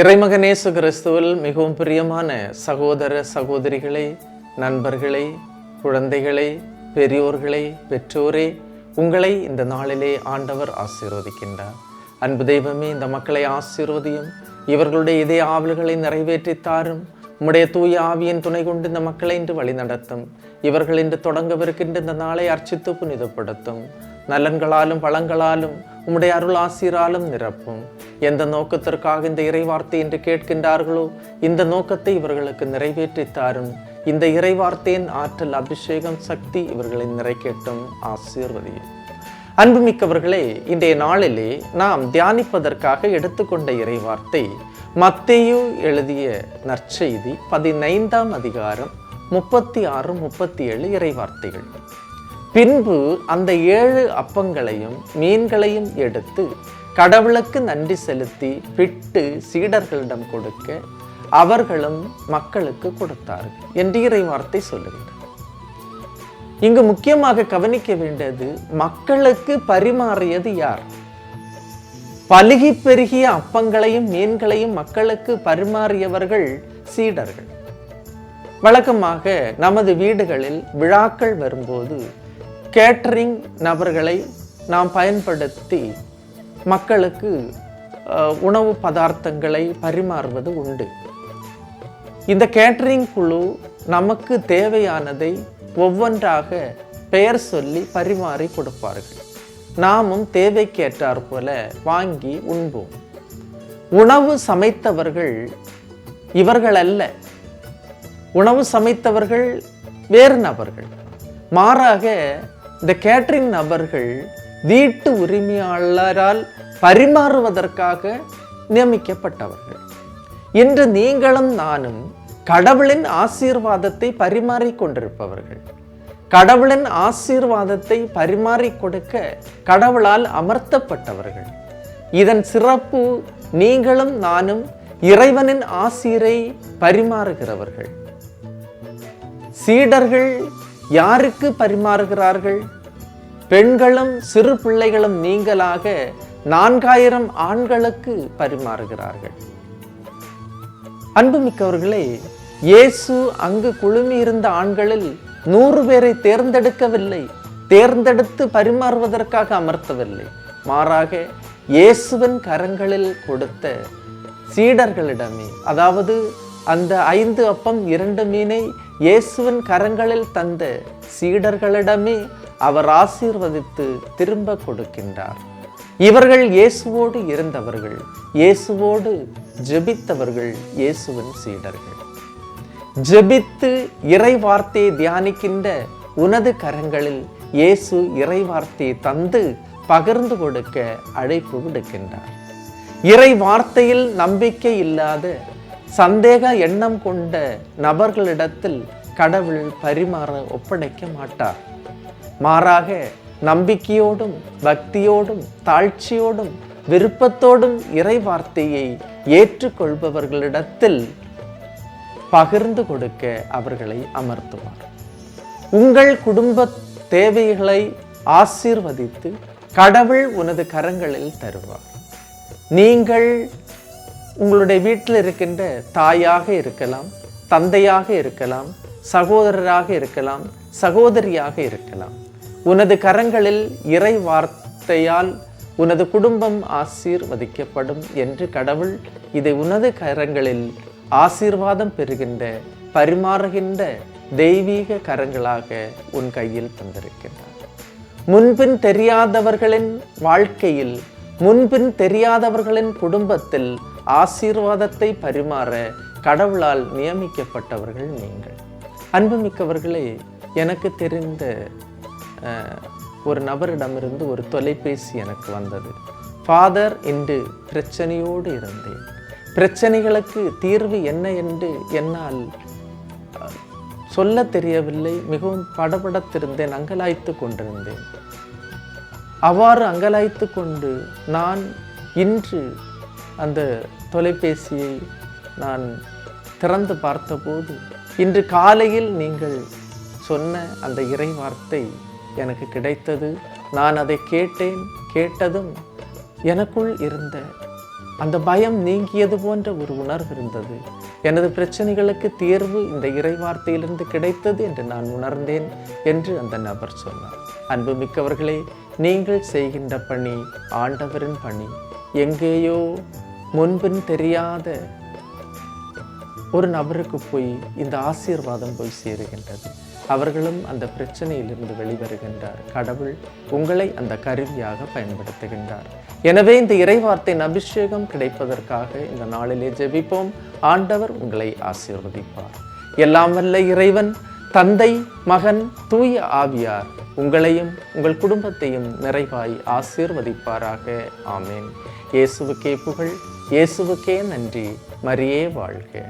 இறைமகனேசு கிறிஸ்துவில் மிகவும் பிரியமான சகோதர சகோதரிகளை நண்பர்களை குழந்தைகளை பெரியோர்களை பெற்றோரே உங்களை இந்த நாளிலே ஆண்டவர் ஆசீர்வதிக்கின்றார். அன்பு தெய்வமே இந்த மக்களை ஆசீர்வதியும் இவர்களுடைய இதய ஆவல்களை நிறைவேற்றி தாரும். உம்முடைய தூய ஆவியின் துணை கொண்டு இந்த மக்களை இன்று வழிநடத்தும் இவர்கள் இன்று தொடங்கவிருக்கின்ற இந்த நாளை அர்ச்சித்து புனிதப்படுத்தும். நலன்களாலும் பழங்களாலும் உம்முடைய அருள் ஆசிராலும் நிரப்பும். எந்த நோக்கத்திற்காக இந்த இறைவார்த்தை என்று கேட்கின்றார்களோ இந்த நோக்கத்தை இவர்களுக்கு நிறைவேற்றி தாரும். இந்த இறைவார்த்தையின் ஆற்றல் அபிஷேகம் சக்தி இவர்களை நிறைக்கட்டும். ஆசீர்வதியும். அன்புமிக்கவர்களே இன்றைய நாளிலே நாம் தியானிப்பதற்காக எடுத்துக்கொண்ட இறைவார்த்தை மத்தேயு எழுதிய நற்செய்தி பதினைந்தாம் அதிகாரம் முப்பத்தி ஆறு முப்பத்தி ஏழு இறைவார்த்தைகள். பின்பு அந்த ஏழு அப்பங்களையும் மீன்களையும் எடுத்து கடவுளுக்கு நன்றி செலுத்தி பிட்டு சீடர்களிடம் கொடுக்க அவர்களும் மக்களுக்கு கொடுத்தார்கள் என்று இறைவார்த்தை சொல்லுகின்றனர் இங்கு முக்கியமாக கவனிக்க வேண்டியது மக்களுக்கு பரிமாறியது யார்? பலுகி பெருகிய அப்பங்களையும் மீன்களையும் மக்களுக்கு பரிமாறியவர்கள் சீடர்கள். வழக்கமாக நமது வீடுகளில் விழாக்கள் வரும்போது கேட்டரிங் நபர்களை நாம் பயன்படுத்தி மக்களுக்கு உணவு பதார்த்தங்களை பரிமாறுவது உண்டு. இந்த கேட்டரிங் குழு நமக்கு தேவையானதை ஒவ்வொன்றாக பெயர் சொல்லி பரிமாறி கொடுப்பார்கள். நாமும் தேவைக்கேற்றார் போல வாங்கி உண்போம். உணவு சமைத்தவர்கள் இவர்கள் அல்ல உணவு சமைத்தவர்கள் வேறு நபர்கள். மாறாக இந்த கேட்டரிங் நபர்கள் வீட்டு உரிமையாளரால் பரிமாறுவதற்காக நியமிக்கப்பட்டவர்கள். இன்று நீங்களும் நானும் கடவுளின் ஆசீர்வாதத்தை பரிமாறிக்கொண்டிருப்பவர்கள் கடவுளின் ஆசீர்வாதத்தை பரிமாறிக் கொடுக்க கடவுளால் அமர்த்தப்பட்டவர்கள். இதன் சிறப்பு நீங்களும் நானும் இறைவனின் ஆசீரை பரிமாறுகிறவர்கள். சீடர்கள் யாருக்கு பரிமாறுகிறார்கள்? பெண்களும் சிறு பிள்ளைகளும் நீங்களாக நான்காயிரம் ஆண்களுக்கு பரிமாறுகிறார்கள். அன்புமிக்கவர்களே இயேசு அங்கு குழுமியிருந்த ஆண்களில் நூறு பேரை தேர்ந்தெடுக்கவில்லை. தேர்ந்தெடுத்து பரிமாறுவதற்காக அமர்த்தவில்லை. மாறாக இயேசுவின் கரங்களில் கொடுத்த சீடர்களிடமே அதாவது அந்த ஐந்து அப்பம் இரண்டு மீனை இயேசுவின் கரங்களில் தந்த சீடர்களிடமே அவர் ஆசீர்வதித்து திரும்ப கொடுக்கின்றார். இவர்கள் இயேசுவோடு இருந்தவர்கள் இயேசுவோடு ஜெபித்தவர்கள் இயேசுவின் சீடர்கள். ஜெபித்து இறை வார்த்தையை தியானிக்கின்ற உனது கரங்களில் இயேசு இறை வார்த்தையை தந்து பகிர்ந்து கொடுக்க அழைப்பு விடுக்கின்றார். இறை வார்த்தையில் நம்பிக்கை இல்லாத சந்தேக எண்ணம் கொண்ட நபர்களிடத்தில் கடவுள் பரிமாற ஒப்படைக்க மாட்டார். மாறாக நம்பிக்கையோடும் பக்தியோடும் தாழ்ச்சியோடும் விருப்பத்தோடும் இறை வார்த்தையை ஏற்றுக்கொள்பவர்களிடத்தில் பகிர்ந்து கொடுக்க அவர்களை அமர்த்துவார். உங்கள் குடும்ப தேவைகளை ஆசீர்வதித்து கடவுள் உனது கரங்களில் தருவார். நீங்கள் உங்களுடைய வீட்டில் இருக்கின்ற தாயாக இருக்கலாம் தந்தையாக இருக்கலாம் சகோதரராக இருக்கலாம் சகோதரியாக இருக்கலாம். உனது கரங்களில் இறை வார்த்தையால் உனது குடும்பம் ஆசீர்வதிக்கப்படும் என்று கடவுள் இதை உனது கரங்களில் ஆசீர்வாதம் பெறுகின்ற பரிமாறுகின்ற தெய்வீக கரங்களாக உன் கையில் தந்திருக்கின்றார். முன்பின் தெரியாதவர்களின் வாழ்க்கையில் முன்பின் தெரியாதவர்களின் குடும்பத்தில் ஆசீர்வாதத்தை பரிமாற கடவுளால் நியமிக்கப்பட்டவர்கள் நீங்கள். அன்புமிக்கவர்களே எனக்கு தெரிந்த ஒரு நபரிடமிருந்து ஒரு தொலைபேசி எனக்கு வந்தது. ஃபாதர் என்று பிரச்சனையோடு இருந்தேன். பிரச்சனைகளுக்கு தீர்வு என்ன என்று என்னால் சொல்ல தெரியவில்லை. மிகவும் படபடத்திருந்தேன் அங்கலாய்த்து கொண்டிருந்தேன். அவ்வாறு அங்கலாய்த்து கொண்டு நான் இன்று அந்த தொலைபேசியை நான் திறந்து பார்த்தபோது இன்று காலையில் நீங்கள் சொன்ன அந்த இறை வார்த்தை எனக்கு கிடைத்தது. நான் அதை கேட்டேன். கேட்டதும் எனக்குள் இருந்த அந்த பயம் நீங்கியது போன்ற ஒரு உணர்வு இருந்தது. எனது பிரச்சனைகளுக்கு தீர்வு இந்த இறை வார்த்தையிலிருந்து கிடைத்தது என்று நான் உணர்ந்தேன் என்று அந்த நபர் சொன்னார். அன்புமிக்கவர்களே நீங்கள் செய்கின்ற பணி ஆண்டவரின் பணி. எங்கேயோ முன்பின் தெரியாத ஒரு நபருக்கு போய் இந்த ஆசீர்வாதம் போய் சேருகின்றது. அவர்களும் அந்த பிரச்சனையிலிருந்து வெளிவருகின்றார். கடவுள் உங்களை அந்த கருவியாக பயன்படுத்துகின்றார். எனவே இந்த இறைவார்த்தையின் அபிஷேகம் கிடைப்பதற்காக இந்த நாளிலே ஜெபிப்போம். ஆண்டவர் உங்களை ஆசீர்வதிப்பார். எல்லாம் வல்ல இறைவன் தந்தை மகன் தூய ஆவியார் உங்களையும் உங்கள் குடும்பத்தையும் நிறைவாய் ஆசீர்வதிப்பாராக. ஆமேன். இயேசுவுக்கே புகழ் இயேசுவுக்கே நன்றி. மரியே வாழ்க.